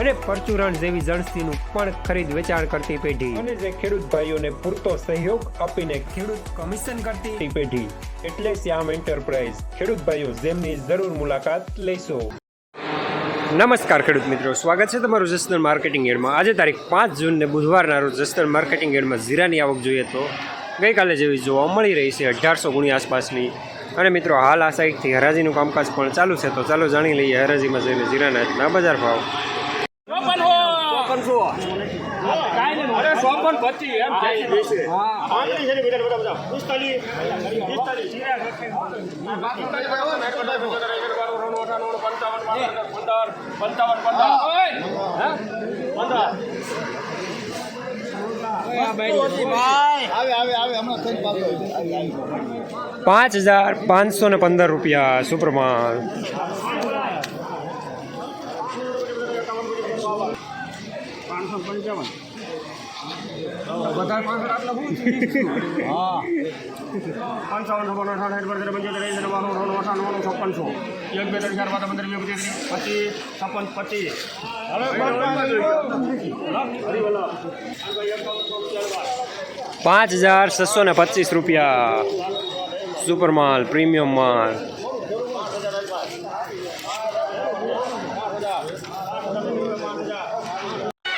અને પરચુરણ જેવી જણસીનું પણ ખરીદ વેચાણ કરતી પેઢી. અને જે ખેડૂત ભાઈઓને પૂરતો સહયોગ આપીને ખેડૂત કમિશન કરતી પેઢી. એટલે શ્યામ એન્ટરપ્રાઇઝ. ખેડૂત ભાઈઓ જેમની જરૂર મુલાકાત લેશો. નમસ્કાર ખેડૂત મિત્રો સ્વાગત છે તમારું જસદણ માર્કેટિંગ એડમાં. આજે તારીખ પાંચ જૂનને બુધવારના રોજ જસદણ માર્કેટિંગ એડમાં જીરાની આવક જોઈએ તો ગઈકાલે જેવી જોવા મળી રહી છે અઢારસો ગુણી આસપાસની. અને મિત્રો હાલ આ સાઈડથી હરાજીનું કામકાજ પણ ચાલુ છે તો ચાલો જાણી લઈએ હરાજીમાં જઈને જીરાના બજાર ભાવ. અરે ચોપન એમ પાંચ હજાર પાંચસો ને પંદર રૂપિયા સુપરમાન પાંચસો પંચાવન. પંચાવન છપ્પન અઠાવન સાઠ પંદર પંચોતેર એંસી નવ્વાણું નવ્વાણું અઠાણું નવ છપ્પનસો એક બે ત્રણ ચાર પાંચ પંદર વીસ પચીસ પચીસ છપ્પન પચીસ. પાંચ હજાર છસો ને પચીસ રૂપિયા. સુપર માલ પ્રીમિયમ માલ.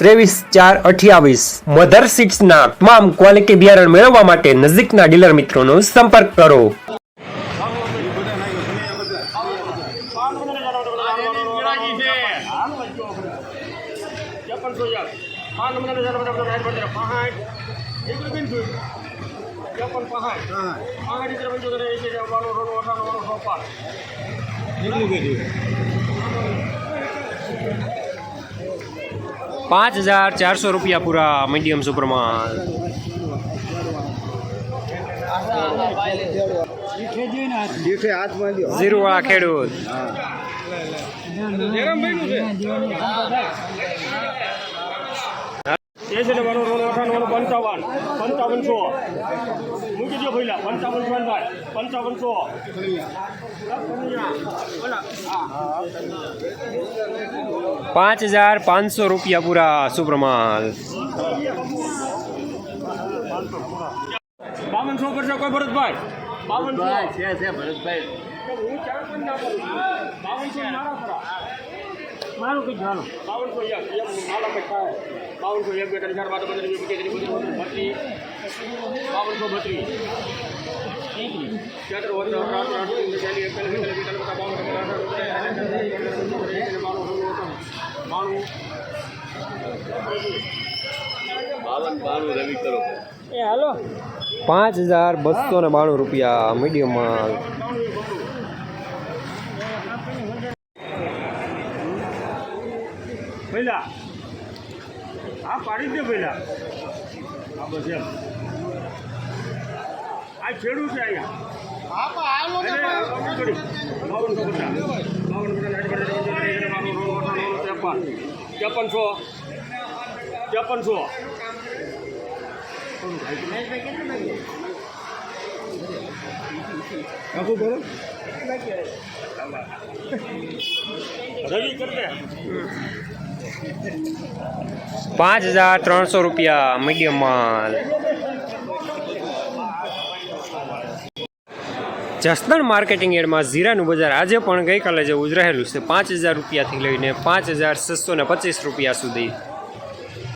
ત્રેવીસ, ચાર, અઠ્યાવીસ. મધર સીડ્સના તમામ ક્વોલિટી બિયારણ મેળવવા માટે નજીકના ડીલર મિત્રોનો સંપર્ક કરો. ચોપનસો યાર પાંચ હજાર ચારસો રૂપિયા પૂરા મીડિયમ સુપરમાં ઝીરુવાળા ખેડૂત. નવ્વાણું અઠાણું પંચાવન. પંચાવનસો પંચાવન ભાઈ. પંચાવનસો પાંચ હજાર પાંચસો રૂપિયા પૂરા સુપ્રમાલ. બાવનસો કરશો કોઈ ભરતભાઈ? બાવનસો છે છે ભરતભાઈ. હું ચાર પણ ના કરું. બાવનસો મારું કઈ જાણો? બાવનસો એક એક મારા કઈ થાય બાવનસો એક બે ત્રણ ચાર પાંચ બત્રીસ. એકતાલીસ, બાવન, બાણું બાવન બાણું રવિ કરો. એ હાલો. પાંચ હજાર બસો ને બાણું રૂપિયા મીડિયમ માલ પહેલા હા પાડી દે પહેલા આ બસ એમ. આ છેડું છે અહીંયા. અરે, આ બાવન છોડી. બાવન સો પચાસ. બાવન પચાસ, સાઠ પચાસ, પંચોતેર, એંસી, બાણું, નવ્વાણું, અઠાણું, ત્રેપન. ત્રેપનસો ત્રેપનસો આખું કરો રવિ કરી દે પાંચ હજાર ત્રણસો રૂપિયા મીડિયમ માલ. જસદણ માર્કેટિંગ એડમાં જીરાનું બજાર આજે પણ ગઈકાલે જેવું જ રહેલું છે. પાંચ હજાર રૂપિયાથી લઈને પાંચ હજાર છસો ને પચીસ રૂપિયા સુધી.